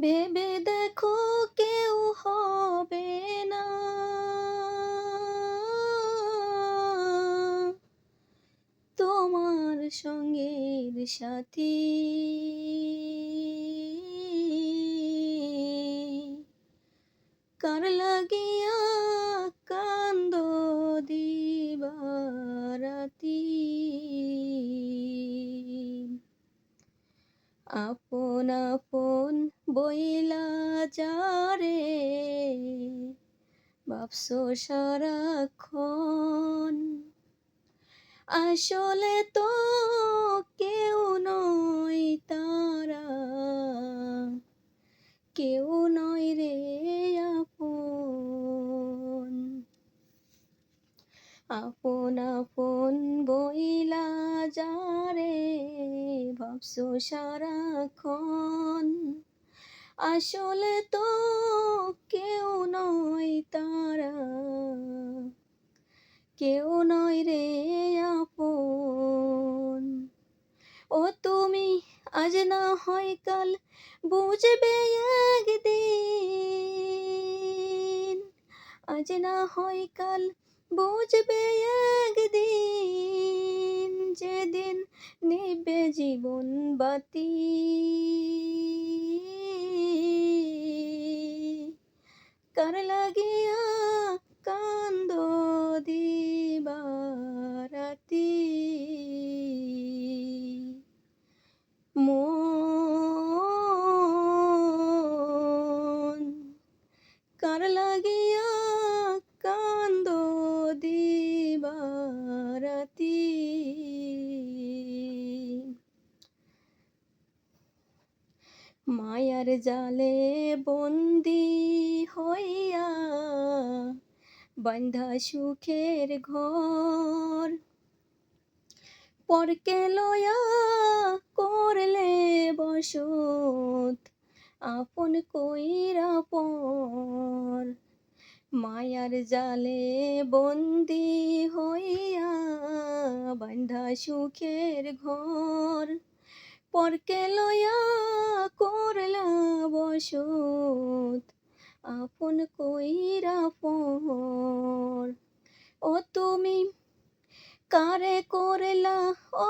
ভেবে দেখো কেউ হবে না। তোমার সঙ্গের সাথী আপন আপন বইলা যারে ভাবছ সারাক্ষণ। আসলে তো কেউ নয় তারা কেউ নয় রে আপন আপন আপন বইলা যারে, ভাবছ সারাক্ষণ। আসলে তো কেউ নয় তারা, কেউ নয় রে আপন। ও তুমি আজ না হয় কাল বুঝবে একদিন, আজ না হয় কাল বুঝবে একদিন যেদিন নিবে জীবন বাতি। কার লাগিয়া কান্দ দিবারাতি? মন কার লাগিয়া দিবারাতি মায়ার জালে বন্দি হইয়া বান্ধা সুখের ঘর। পরকে লয়া করলে বসত, আপন কইরা পর মায়ার জালে বন্দি হইয়া বান্ধা সুখের ঘর। পরকে লয়া করলা বসত, আপন কইরা পর। ও তুমি কারে করলা? অনন্ত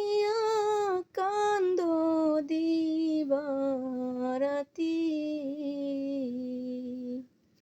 লাগিয়া কান্দ দিবারাতি।